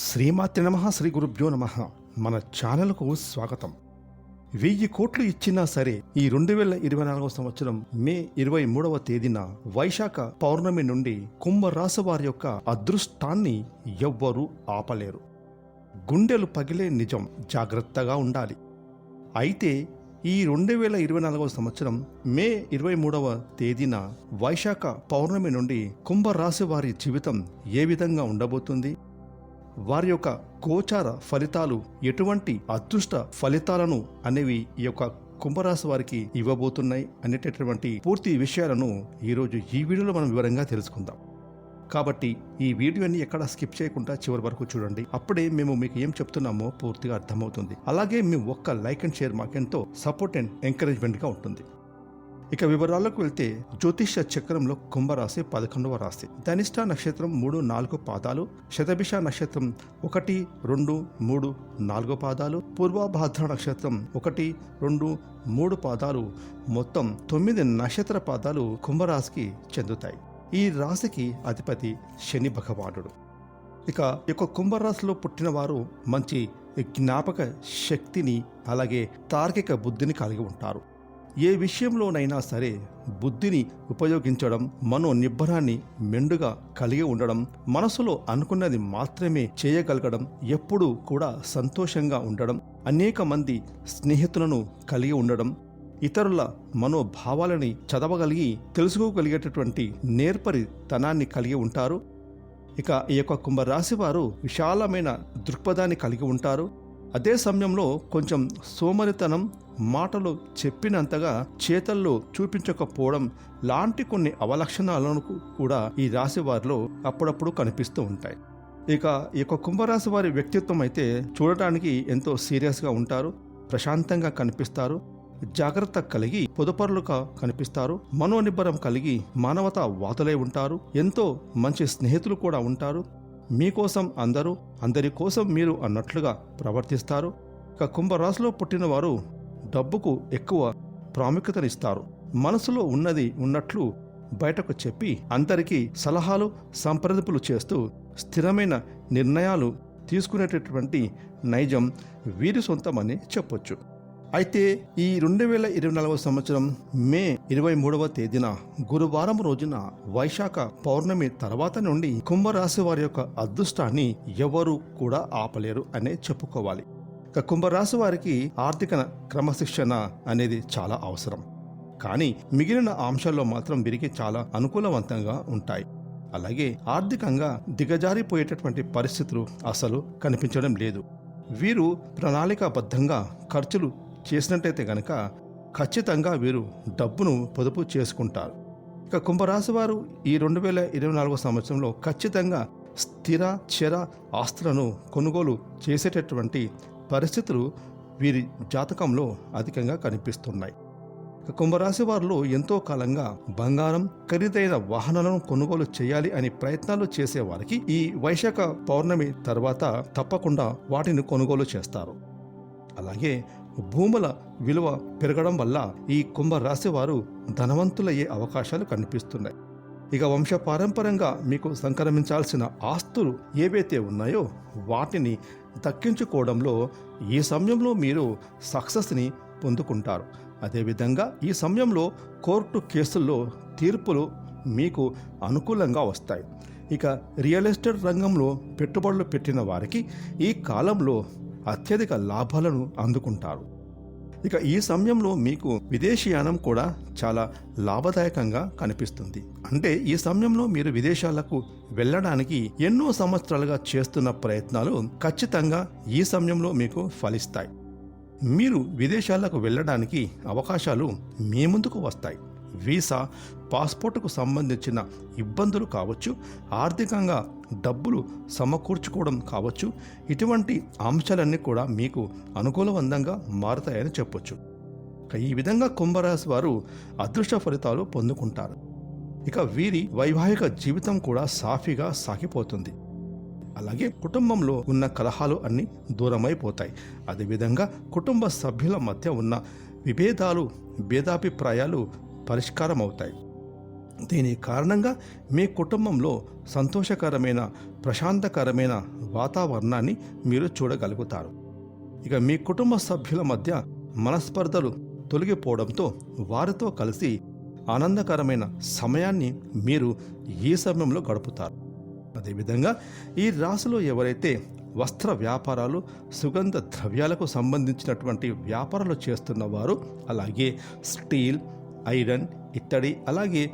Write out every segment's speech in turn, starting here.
శ్రీమాత్రి నమ శ్రీ గురుభ్యో నమ. మన ఛానల్కు స్వాగతం. వెయ్యి కోట్లు ఇచ్చినా సరే ఈ రెండు వేల ఇరవై నాలుగవ సంవత్సరం మే ఇరవై మూడవ తేదీన వైశాఖ పౌర్ణమి నుండి కుంభరాశి వారి యొక్క అదృష్టాన్ని ఎవ్వరూ ఆపలేరు. గుండెలు పగిలే నిజం జాగ్రత్తగా ఉండాలి. అయితే ఈ రెండు వేల ఇరవై నాలుగవ సంవత్సరం మే ఇరవై మూడవ తేదీన వైశాఖ పౌర్ణమి నుండి కుంభరాశి వారి జీవితం ఏ విధంగా ఉండబోతుంది? వారి యొక్క గోచార ఫలితాలు ఎటువంటి అదృష్ట ఫలితాలను అనేవి ఈ యొక్క కుంభరాశి వారికి ఇవ్వబోతున్నాయి అనేటటువంటి పూర్తి విషయాలను ఈరోజు ఈ వీడియోలో మనం వివరంగా తెలుసుకుందాం. కాబట్టి ఈ వీడియోని ఎక్కడ స్కిప్ చేయకుండా చివరి వరకు చూడండి. అప్పుడే మేము మీకు ఏం చెప్తున్నామో పూర్తిగా అర్థమవుతుంది. అలాగే మీ ఒక్క లైక్ అండ్ షేర్ మాకెంతో సపోర్ట్ అండ్ ఎంకరేజ్మెంట్గా ఉంటుంది. ఇక వివరాలకు వెళ్తే జ్యోతిష చక్రంలో కుంభరాశి పదకొండవ రాశి. ధనిష్ట నక్షత్రం మూడు నాలుగు పాదాలు. శతభిష నక్షత్రం ఒకటి రెండు మూడు నాలుగు పాదాలు. పూర్వభాద్ర నక్షత్రం ఒకటి రెండు మూడు పాదాలు. మొత్తం తొమ్మిది నక్షత్ర పాదాలు కుంభరాశికి చెందుతాయి. ఈ రాశికి అధిపతి శని భగవానుడు. ఇక ఈ యొక్క కుంభరాశిలో పుట్టిన వారు మంచి జ్ఞాపక శక్తిని అలాగే తార్కిక బుద్ధిని కలిగి ఉంటారు. ఏ విషయంలోనైనా సరే బుద్ధిని ఉపయోగించడం మనో నిబ్బరాన్ని మెండుగా కలిగి ఉండడం మనసులో అనుకున్నది మాత్రమే చేయగలగడం ఎప్పుడూ కూడా సంతోషంగా ఉండడం అనేక మంది స్నేహితులను కలిగి ఉండడం ఇతరుల మనోభావాలని చదవగలిగి తెలుసుకోగలిగేటటువంటి నేర్పరితనాన్ని కలిగి ఉంటారు. ఇక ఈ యొక్క కుంభరాశి వారు విశాలమైన దృక్పథాన్ని కలిగి ఉంటారు. అదే సమయంలో కొంచెం సోమరితనం మాటలు చెప్పినంతగా చేతల్లో చూపించకపోవడం లాంటి కొన్ని అవలక్షణాలను కూడా ఈ రాశి వారిలో అప్పుడప్పుడు కనిపిస్తూ ఉంటాయి. ఇక ఈ యొక్క కుంభరాశి వారి వ్యక్తిత్వం అయితే చూడటానికి ఎంతో సీరియస్గా ఉంటారు ప్రశాంతంగా కనిపిస్తారు జాగ్రత్త కలిగి పొదుపరులుగా కనిపిస్తారు మనోనిబ్బరం కలిగి మానవతా వాదులై ఉంటారు ఎంతో మంచి స్నేహితులు కూడా ఉంటారు మీకోసం అందరూ అందరి కోసం మీరు అన్నట్లుగా ప్రవర్తిస్తారు. ఇక కుంభరాశిలో పుట్టిన వారు డబ్బుకు ఎక్కువ ప్రాముఖ్యతనిస్తారు. మనసులో ఉన్నది ఉన్నట్లు బయటకు చెప్పి అందరికీ సలహాలు సంప్రదింపులు చేస్తూ స్థిరమైన నిర్ణయాలు తీసుకునేటటువంటి నైజం వీరి సొంతమని చెప్పొచ్చు. అయితే ఈ రెండు వేల ఇరవై నాలుగవ సంవత్సరం మే ఇరవై మూడవ తేదీన గురువారం రోజున వైశాఖ పౌర్ణమి తర్వాత నుండి కుంభరాశి వారి యొక్క అదృష్టాన్ని ఎవరు కూడా ఆపలేరు అనే చెప్పుకోవాలి. ఇక కుంభరాశి వారికి ఆర్థిక క్రమశిక్షణ అనేది చాలా అవసరం. కానీ మిగిలిన అంశాల్లో మాత్రం వీరికి చాలా అనుకూలవంతంగా ఉంటాయి. అలాగే ఆర్థికంగా దిగజారిపోయేటటువంటి పరిస్థితులు అసలు కనిపించడం లేదు. వీరు ప్రణాళికాబద్ధంగా ఖర్చులు చేసినట్టయితే గనక ఖచ్చితంగా వీరు డబ్బును పొదుపు చేసుకుంటారు. ఇక కుంభరాశి వారు ఈ రెండు వేల ఇరవై నాలుగో సంవత్సరంలో ఖచ్చితంగా స్థిర చర ఆస్తులను కొనుగోలు చేసేటటువంటి పరిస్థితులు వీరి జాతకంలో అధికంగా కనిపిస్తున్నాయి. ఇక కుంభరాశి వారిలో ఎంతో కాలంగా బంగారం ఖరీదైన వాహనాలను కొనుగోలు చేయాలి అని ప్రయత్నాలు చేసే వారికి ఈ వైశాఖ పౌర్ణమి తర్వాత తప్పకుండా వాటిని కొనుగోలు చేస్తారు. అలాగే భూముల విలువ పెరగడం వల్ల ఈ కుంభరాశి వారు ధనవంతులయ్యే అవకాశాలు కనిపిస్తున్నాయి. ఇక వంశ పారంపరంగా మీకు సంక్రమించాల్సిన ఆస్తులు ఏవైతే ఉన్నాయో వాటిని దక్కించుకోవడంలో ఈ సమయంలో మీరు సక్సెస్ని పొందుకుంటారు. అదేవిధంగా ఈ సమయంలో కోర్టు కేసుల్లో తీర్పులు మీకు అనుకూలంగా వస్తాయి. ఇక రియల్ ఎస్టేట్ రంగంలో పెట్టుబడులు పెట్టిన వారికి ఈ కాలంలో అత్యధిక లాభాలను అందుకుంటారు. ఇక ఈ సమయంలో మీకు విదేశీయానం కూడా చాలా లాభదాయకంగా కనిపిస్తుంది. అంటే ఈ సమయంలో మీరు విదేశాలకు వెళ్ళడానికి ఎన్నో సంవత్సరాలుగా చేస్తున్న ప్రయత్నాలు ఖచ్చితంగా ఈ సమయంలో మీకు ఫలిస్తాయి. మీరు విదేశాలకు వెళ్ళడానికి అవకాశాలు మీ ముందుకు వస్తాయి. వీసా పాస్పోర్టుకు సంబంధించిన ఇబ్బందులు కావచ్చు ఆర్థికంగా డబ్బులు సమకూర్చుకోవడం కావచ్చు ఇటువంటి అంశాలన్నీ కూడా మీకు అనుకూలవంతంగా మారుతాయని చెప్పొచ్చు. ఈ విధంగా కుంభరాశి వారు అదృష్ట ఫలితాలు పొందుకుంటారు. ఇక వీరి వైవాహిక జీవితం కూడా సాఫీగా సాగిపోతుంది. అలాగే కుటుంబంలో ఉన్న కలహాలు అన్నీ దూరమైపోతాయి. అదేవిధంగా కుటుంబ సభ్యుల మధ్య ఉన్న విభేదాలు భేదాభిప్రాయాలు పరిష్కారం అవుతాయి దీని కారణంగా మీ కుటుంబంలో సంతోషకరమైన ప్రశాంతకరమైన వాతావరణాన్ని మీరు చూడగలుగుతారు. ఇక మీ కుటుంబ సభ్యుల మధ్య మనస్పర్ధలు తొలగిపోవడంతో వారితో కలిసి ఆనందకరమైన సమయాన్ని మీరు ఈ సమయంలో గడుపుతారు. అదేవిధంగా ఈ రాశిలో ఎవరైతే వస్త్ర వ్యాపారాలు సుగంధ ద్రవ్యాలకు సంబంధించినటువంటి వ్యాపారాలు చేస్తున్న వారు అలాగే స్టీల్ ఐరన్ ఇత్తడి అలాగే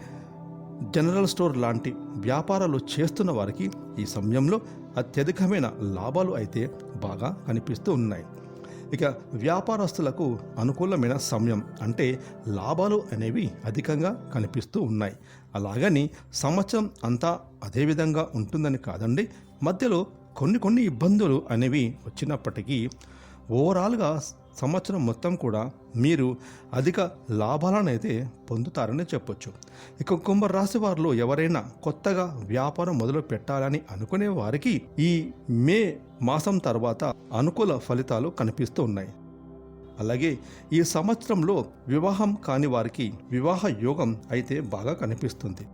జనరల్ స్టోర్ లాంటి వ్యాపారాలు చేస్తున్న వారికి ఈ సమయంలో అత్యధికమైన లాభాలు అయితే బాగా కనిపిస్తూ ఉన్నాయి. ఇక వ్యాపారస్తులకు అనుకూలమైన సమయం అంటే లాభాలు అనేవి అధికంగా కనిపిస్తూ ఉన్నాయి. అలాగని సంవత్సరం అంతా అదే విధంగా ఉంటుందని కాదండి. మధ్యలో కొన్ని కొన్ని ఇబ్బందులు అనేవి వచ్చినప్పటికీ ఓవరాల్గా సంవత్సరం మొత్తం కూడా మీరు అధిక లాభాలను అయితే పొందుతారని చెప్పొచ్చు. ఇక కుంభరాశి వారిలో ఎవరైనా కొత్తగా వ్యాపారం మొదలు పెట్టాలని అనుకునే వారికి ఈ మే మాసం తర్వాత అనుకూల ఫలితాలు కనిపిస్తూ ఉన్నాయి. అలాగే ఈ సంవత్సరంలో వివాహం కాని వారికి వివాహ యోగం అయితే బాగా కనిపిస్తుంది.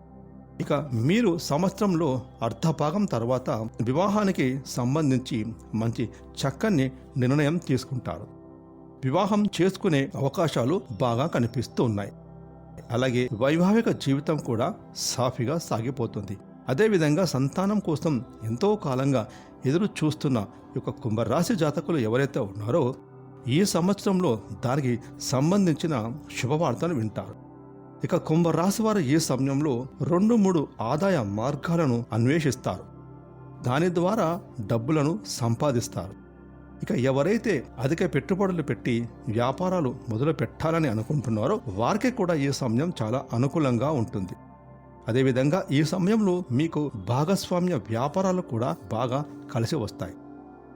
ఇక మీరు సంవత్సరంలో అర్ధభాగం తర్వాత వివాహానికి సంబంధించి మంచి చక్కని నిర్ణయం తీసుకుంటారు. వివాహం చేసుకునే అవకాశాలు బాగా కనిపిస్తూ ఉన్నాయి అలాగే వైవాహిక జీవితం కూడా సాఫీగా సాగిపోతుంది. అదేవిధంగా సంతానం కోసం ఎంతో కాలంగా ఎదురు చూస్తున్న యొక్క కుంభరాశి జాతకులు ఎవరైతే ఉన్నారో ఈ సంవత్సరంలో దానికి సంబంధించిన శుభవార్తను వింటారు. ఇక కుంభరాశి వారు ఈ సమయంలో రెండు మూడు ఆదాయ మార్గాలను అన్వేషిస్తారు. దాని ద్వారా డబ్బులను సంపాదిస్తారు. ఇక ఎవరైతే అధిక పెట్టుబడులు పెట్టి వ్యాపారాలు మొదలు పెట్టాలని అనుకుంటున్నారో వారికి కూడా ఈ సమయం చాలా అనుకూలంగా ఉంటుంది. అదేవిధంగా ఈ సమయంలో మీకు భాగస్వామ్య వ్యాపారాలు కూడా బాగా కలిసి వస్తాయి.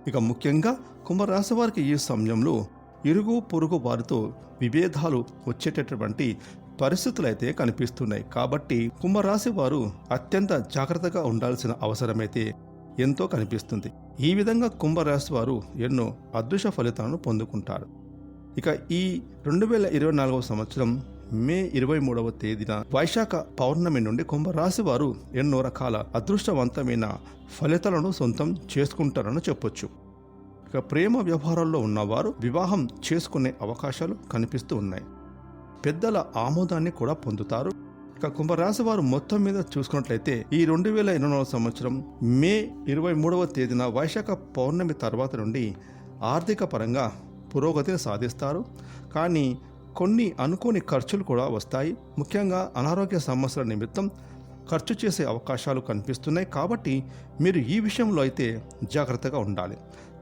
ఇక ముఖ్యంగా కుంభరాశి వారికి ఈ సమయంలో ఇరుగు పొరుగు వారితో విభేదాలు వచ్చేటటువంటి పరిస్థితులు అయితే కనిపిస్తున్నాయి. కాబట్టి కుంభరాశి వారు అత్యంత జాగ్రత్తగా ఉండాల్సిన అవసరమైతే ఎంతో కనిపిస్తుంది. ఈ విధంగా కుంభరాశి వారు ఎన్నో అదృశ్య ఫలితాలను పొందుకుంటారు. ఇక ఈ రెండు వేల ఇరవై నాలుగవ సంవత్సరం మే ఇరవై మూడవ తేదీన వైశాఖ పౌర్ణమి నుండి కుంభరాశి వారు ఎన్నో రకాల అదృష్టవంతమైన ఫలితాలను సొంతం చేసుకుంటారని చెప్పొచ్చు. ఇక ప్రేమ వ్యవహారాల్లో ఉన్నవారు వివాహం చేసుకునే అవకాశాలు కనిపిస్తూ ఉన్నాయి. పెద్దల ఆమోదాన్ని కూడా పొందుతారు. ఇక కుంభరాశి వారు మొత్తం మీద చూసుకున్నట్లయితే ఈ రెండు వేల ఇరవై నాలుగు సంవత్సరం మే ఇరవై మూడవ తేదీన వైశాఖ పౌర్ణమి తర్వాత నుండి ఆర్థిక పరంగా పురోగతిని సాధిస్తారు. కానీ కొన్ని అనుకోని ఖర్చులు కూడా వస్తాయి. ముఖ్యంగా అనారోగ్య సమస్యల నిమిత్తం ఖర్చు చేసే అవకాశాలు కనిపిస్తున్నాయి. కాబట్టి మీరు ఈ విషయంలో అయితే జాగ్రత్తగా ఉండాలి.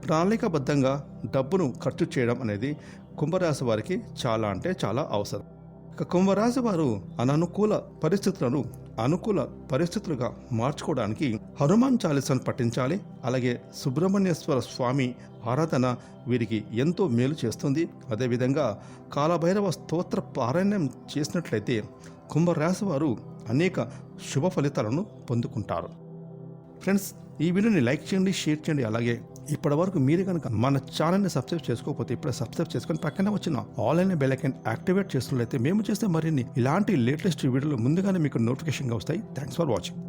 ప్రణాళికాబద్ధంగా డబ్బును ఖర్చు చేయడం అనేది కుంభరాశి వారికి చాలా అంటే చాలా అవసరం. ఇక కుంభరాశి వారు అననుకూల పరిస్థితులను అనుకూల పరిస్థితులుగా మార్చుకోవడానికి హనుమాన్ చాలీసాను పఠించాలి. అలాగే సుబ్రహ్మణ్యేశ్వర స్వామి ఆరాధన వీరికి ఎంతో మేలు చేస్తుంది. అదేవిధంగా కాలభైరవ స్తోత్ర పారాయణం చేసినట్లయితే కుంభరాశి వారు అనేక శుభ ఫలితాలను పొందుకుంటారు. ఫ్రెండ్స్ ఈ వీడియోని లైక్ చేయండి షేర్ చేయండి అలాగే ఇప్పటి వరకు మీరు కనుక మన ఛానల్ని సబ్స్క్రైబ్ చేసుకోకపోతే ఇప్పుడే సబ్స్క్రైబ్ చేసుకొని పక్కనే వచ్చిన ఆన్లైన్ బెల్ ఐకాన్ యాక్టివేట్ చేస్తున్నట్లయితే మేము చేస్తే మరిన్ని ఇలాంటి లేటెస్ట్ వీడియోలు ముందుగానే మీకు నోటిఫికేషన్గా వస్తాయి. Thanks for watching.